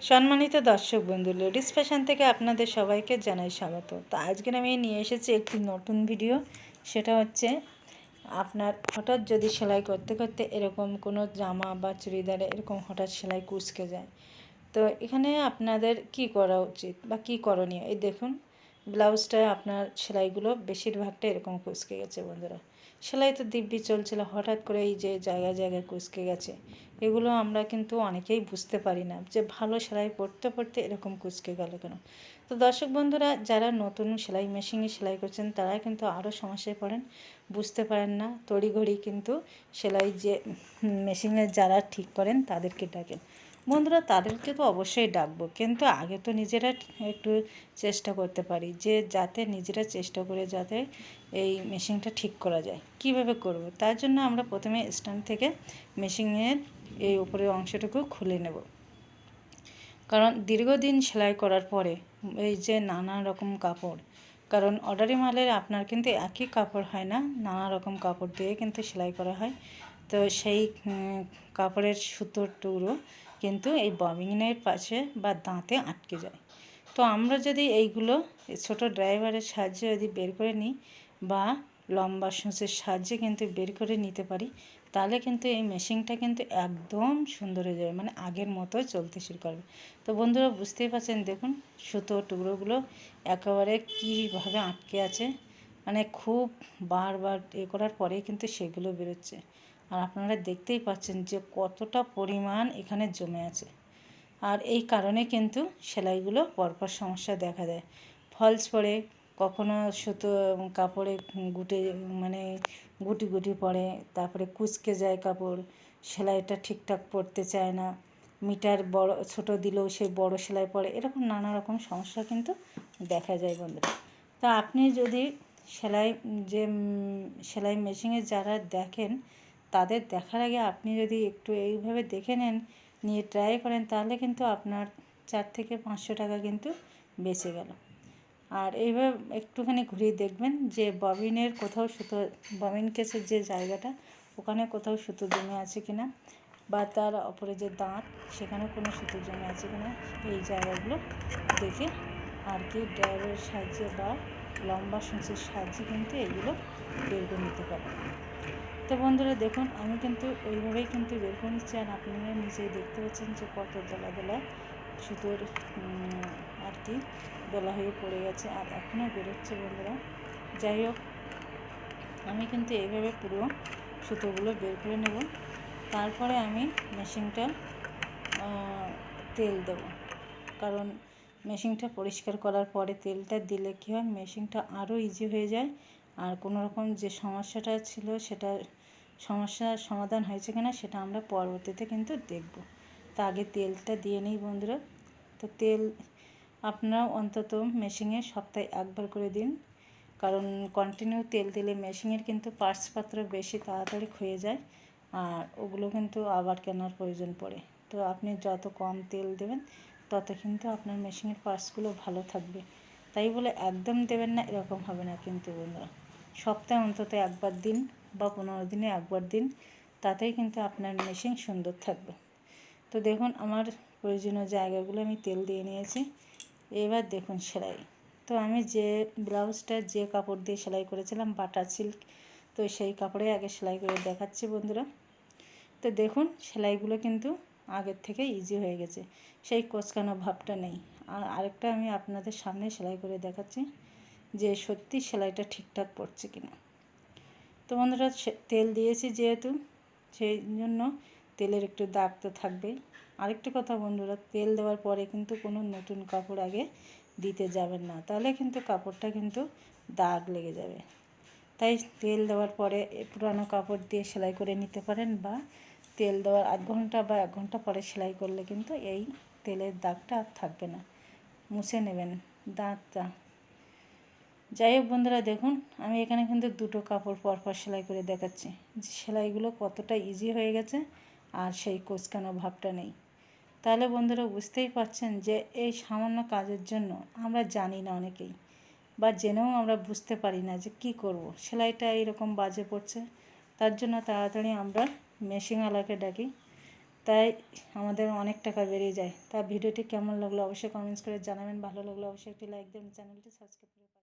সম্মানিত দর্শক বন্ধু, লেডিস ফ্যাশন থেকে আপনাদের সবাইকে জানাই স্বাগত। তো আজকে আমি নিয়ে এসেছি একটি নতুন ভিডিও, সেটা হচ্ছে আপনার হঠাৎ যদি সেলাই করতে করতে এরকম কোনো জামা বা চুড়িদারে এরকম হঠাৎ সেলাই কুচকে যায়, তো এখানে আপনাদের কি করা উচিত বা কি করণীয়? এই দেখুন ব্লাউজটায় আপনার সেলাইগুলো বেশিরভাগটা এরকম কুচকে গেছে বন্ধুরা। সেলাই তো দিব্যি চলছিল, হঠাৎ করে এই যে জায়গায় জায়গায় কুচকে গেছে। এগুলো আমরা কিন্তু অনেকেই বুঝতে পারি না যে ভালো সেলাই পড়তে পড়তে এরকম কুচকে গেল কেন। তো দর্শক বন্ধুরা, যারা নতুন সেলাই মেশিনে সেলাই করছেন, তারা কিন্তু আরও সমস্যায় পড়েন, বুঝতে পারেন না। তড়িঘড়ি কিন্তু সেলাই যে মেশিনে যারা ঠিক করেন, তাদেরকে ডাকেন। বন্ধুরা তাদেরকে তো অবশ্যই ডাকবো। কিন্তু আগে তো নিজেরা একটু চেষ্টা করতে পারি যে যাতে নিজেরা চেষ্টা করে যাতে এই মেশিনটা ঠিক করা যায়। কীভাবে করব? তার জন্য আমরা প্রথমে স্ট্যান্ড থেকে মেশিনের এই উপরের অংশটুকু খুলে নেব। কারণ দীর্ঘদিন সেলাই করার পরে এই যে নানা রকম কাপড়, কারণ অর্ডারি মালের আপনার কিন্তু একই কাপড় হয় না, নানা রকম কাপড় দিয়ে কিন্তু সেলাই করা হয়। তো সেই কাপড়ের সুতোর টুকরো কিন্তু এই ববিনের পাশে বা দাঁতে আটকে যায়। তো আমরা যদি এইগুলো ছোট ড্রাইভারের সাহায্যে যদি বের করে নিই বা লম্বা সূচের সাহায্যে কিন্তু বের করে নিতে পারি, তাহলে কিন্তু এই মেশিনটা কিন্তু একদম সুন্দর হয়ে যাবে মানে আগের মতো চলতে শুরু করবে। তো বন্ধুরা বুঝতেই পারছেন, দেখুন সুতো, টুকরোগুলো একেবারে কীভাবে আটকে আছে মানে খুব বারবার এ করার পরে কিন্তু সেগুলো বেরোচ্ছে। আর আপনারা দেখতেই পাচ্ছেন যে কতটা পরিমাণ এখানে জমে আছে। আর এই কারণে কিন্তু সেলাইগুলো পরপর সমস্যা দেখা দেয়। ফলস পড়ে, কখনো সুতো, কাপড়ে গুটে মানে গুটি গুটি পড়ে, তারপরে কুচকে যায় কাপড়, সেলাইটা ঠিকঠাক পড়তে চায় না, মিটার বড়, ছোট দিলেও সেই বড় সেলাই পড়ে এরকম নানা রকম সমস্যা কিন্তু দেখা যায় বন্ধুরা। তা আপনি যদি সেলাই, যে সেলাই মেশিনে যারা দেখেন তাদের দেখার আগে আপনি যদি একটু এইভাবে দেখে নেন, নিয়ে ট্রাই করেন, তাহলে কিন্তু আপনার চার থেকে পাঁচশো টাকা কিন্তু বেঁচে গেল। আর এইভাবে একটুখানি ঘুরিয়ে দেখবেন যে ববিনের কোথাও সুতো, ববিন কেসের যে জায়গাটা, ওখানে কোথাও সুতো জমে আছে কিনা, বা তার ওপরে যে দাঁত সেখানে কোনো সুতো জমে আছে কিনা, এই জায়গাগুলো দেখে আর কি ড্রাইভারের সাহায্যে বা লম্বা সূচের সাহায্যে কিন্তু এগুলো বের করে নিতে পারবেন। তো বন্ধুরা দেখুন, আমি কিন্তু ওইভাবেই কিন্তু বের করে নিচ্ছি আর আপনারা নিজেই দেখতে পাচ্ছেন যে কত দলা দলা সুতোর আর কি দলা হয়ে পড়ে গেছে আর এখনও বেরোচ্ছে বন্ধুরা। যাই হোক, আমি কিন্তু এইভাবে পুরো সুতোগুলো বের করে নেব। তারপরে আমি মেশিনটা তেল দেব। কারণ মেশিনটা পরিষ্কার করার পরে তেলটা দিলে কী হয়, মেশিনটা আরও ইজি হয়ে যায়। আর কোনো রকম যে সমস্যাটা ছিল সেটা সমস্যার সমাধান হয়েছে কিনা সেটা আমরা পরবর্তীতে কিন্তু দেখব। তা আগে তেলটা দিয়ে নিই বন্ধুরা। তো তেল আপনারাও অন্তত মেশিনে সপ্তাহে একবার করে দিন। কারণ কন্টিনিউ তেল দিলে মেশিনের কিন্তু পার্টসপত্র বেশি তাড়াতাড়ি ক্ষয়ে যায় আর ওগুলো কিন্তু আবার কেনার প্রয়োজন পড়ে। তো আপনি যত কম তেল দেবেন, তত কিন্তু আপনার মেশিনের পার্টসগুলো ভালো থাকবে। তাই বলে একদম দেবেন না, এরকম হবে না কিন্তু বন্ধুরা। সপ্তাহে অন্তত একবার দিন। বা পনেরো দিনে একবার দিন, তাতেই কিন্তু আপনার মেশিন সুন্দর থাকবে। তো দেখুন, আমার প্রয়োজনীয় জায়গাগুলো আমি তেল দিয়ে নিয়েছি। এবার দেখুন সেলাই। তো আমি যে ব্লাউজটা, যে কাপড় দিয়ে সেলাই করেছিলাম বাটার সিল্ক, তো সেই কাপড়ে আগে সেলাই করে দেখাচ্ছি বন্ধুরা। তো দেখুন, সেলাইগুলো কিন্তু আগের থেকে ইজি হয়ে গেছে। সেই কোচকানো ভাবটা নেই। আর আরেকটা আমি আপনাদের সামনে সেলাই করে দেখাচ্ছি যে সত্যি সেলাইটা ঠিকঠাক পড়ছে কিনা। তো বন্ধুরা তেল দিয়েছি যেহেতু, সেই জন্য তেলের একটু দাগ তো থাকবেই। আরেকটা কথা বন্ধুরা, তেল দেওয়ার পরে কিন্তু কোনো নতুন কাপড় আগে দিতে যাবেন না, তাহলে কিন্তু কাপড়টা কিন্তু দাগ লেগে যাবে। তাই তেল দেওয়ার পরে পুরানো কাপড় দিয়ে সেলাই করে নিতে পারেন বা তেল দেওয়ার আধ ঘণ্টা বা এক ঘণ্টা পরে সেলাই করলে কিন্তু এই তেলের দাগটা আর থাকবে না। মুছে নেবেন দাঁতটা যাই হোক বন্ধুরা, দেখুন, আমি এখানে কিন্তু দুটো কাপড় পরপর সেলাই করে দেখাচ্ছি। সেলাইগুলো কতটা ইজি হয়ে গেছে আর সেই কোচকানো ভাবটা নেই। তাহলে বন্ধুরা, বুঝতেই পারছেন যে এই সামান্য কাজের জন্য আমরা জানি না অনেকেই বা জেনেও আমরা বুঝতে পারি না যে কি করব। সেলাইটা এইরকম বাজে পড়ছে, তার জন্য তাড়াতাড়ি আমরা মেশিনওয়ালাকে ডাকি। তাই আমাদের অনেক টাকা বেরিয়ে যায়। তা ভিডিওটি কেমন লাগল অবশ্যই কমেন্টস করে জানাবেন। ভালো লাগল অবশ্যই একটি লাইক দেবেন চ্যানেলটি সাবস্ক্রাইব করে